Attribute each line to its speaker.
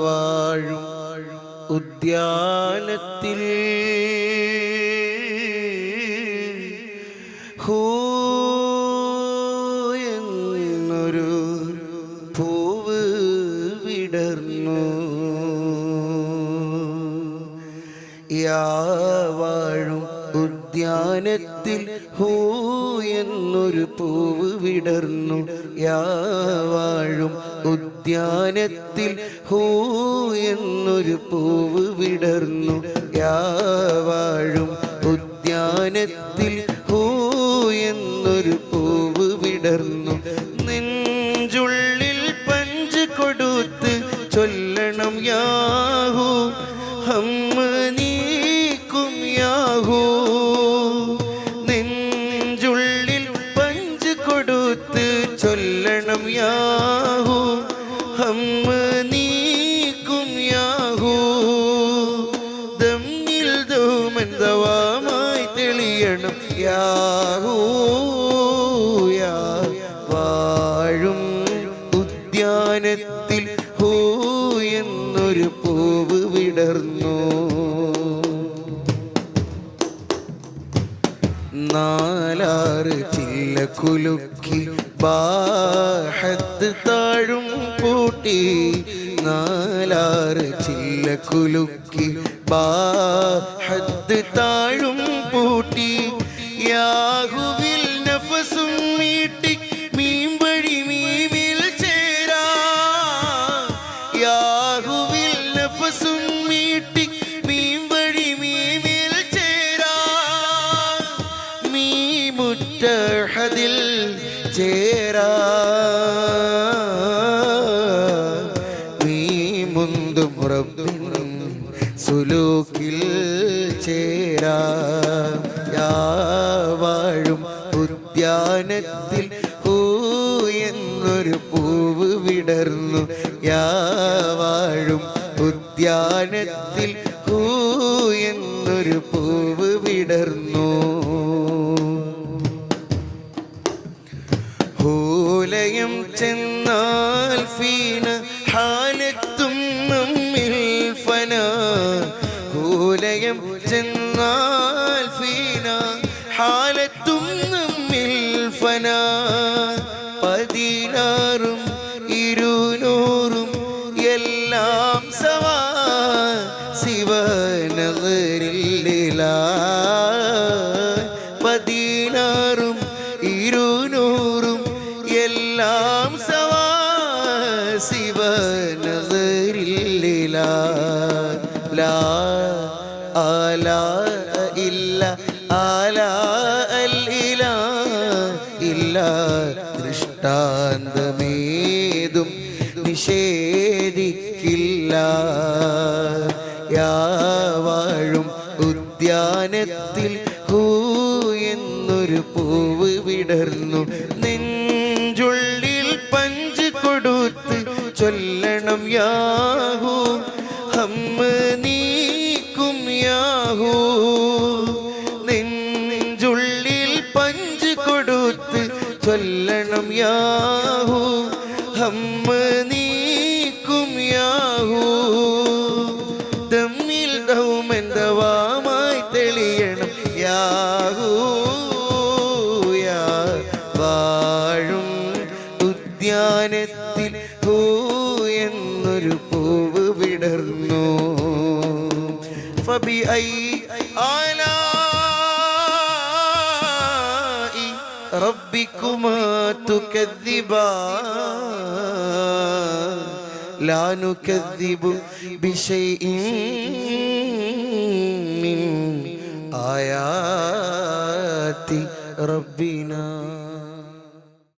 Speaker 1: വാഴും ഉദ്യാനത്തിൽ ഉദ്യാനത്തിൽ ഹൂ എന്നൊരു പൂവ് വിടർന്നു. യാവാഴും ഉദ്യാനത്തിൽ ഹൂ എന്നൊരു പൂവ് വിടർന്നു. യാവാഴും ഉദ്യാനത്തിൽ ഹൂ എന്നൊരു പൂവ് വിടർന്നു. നെഞ്ചുള്ളിൽ പഞ്ച് കൊടുത്ത് ചൊല്ലണം യാഹു. ഹമ്മ ചൊല്ലണം യാഹൂ. ഹമ്മ നീക്കും യാഹൂ. ദമ്മിൽ ദൗമന്തവാമായി തെളിയണം യാഹു. വാഴും ഉദ്യാനത്തിൽ ഹൂ എന്നൊരു പൂവ് വിടർന്നു. നാലാറ് ചില്ല കുലുക്കി ബാഹത്ത് താഴും പൂട്ടി നാലാറ് ചില്ല കുലുക്കി ബാഹത്ത് താഴും പൂട്ടി യാഹുവിൽ നഫസും മീട്ടി മീൻവഴി മീമിൽ ചേരാ. യാഹുവിൽ നഫസും മീട്ടി മീൻവഴി മീമിൽ ചേരാ. മീ മുറ്റഹദിൽ ചേരാ. നീ മുന്തും റബ്ബിൻ സുലൂക്കിൽ ചേരാ. യാവാഴും ഉദ്യാനത്തിൽ ഹൂ എന്നൊരു പൂവ് വിടർന്നു. യാവാഴും ഉദ്യാനത്തിൽ ഹൂ എന്നൊരു പൂവ് ചെന്നാൽ ഫീന ഹാലത്തും നമ്മിൽ ഫന. ഹൂലയം فينا ഹാലത്തും നമ്മിൽ ഫന. പതിനാറും ഇരുന്നൂറും എല്ലാം സവാ. ശിവനഗരില്ല പതിനാറും ഇരുന്നൂറും എല്ലാം സവാ ശിവനഗരില്ല. ലാ ആലാ ഇല്ല ആലാ അൽ ഇലാ. ഇല്ല ദൃഷ്ടാന്തമേതും നിഷേധിക്കില്ല. യാ വാഴും ഉദ്യാനത്തിൽ ഹൂ എന്നൊരു പൂവ് വിടർന്നു. നെഞ്ചുള്ളിൽ പഞ്ച് കൊടുത്ത് ചൊല്ലണം യാഹൂ. ഹമ്മ നീക്കും യാഹൂ. നെഞ്ചുള്ളിൽ പഞ്ച് കൊടുത്ത് ചൊല്ലണം യാഹൂ. ഹമ്മ നീക്കും യാഹൂ. തമ്മിൽ ദൗമെന്തവാമായി തെളിയണം യാഹൂ. യാ വാഴും ഉദ്യാനത്തിൽ വിടർന്നു ഫബി ഐ آلاء ربكما تكذبان لا نكذب بشيء من آيات ربنا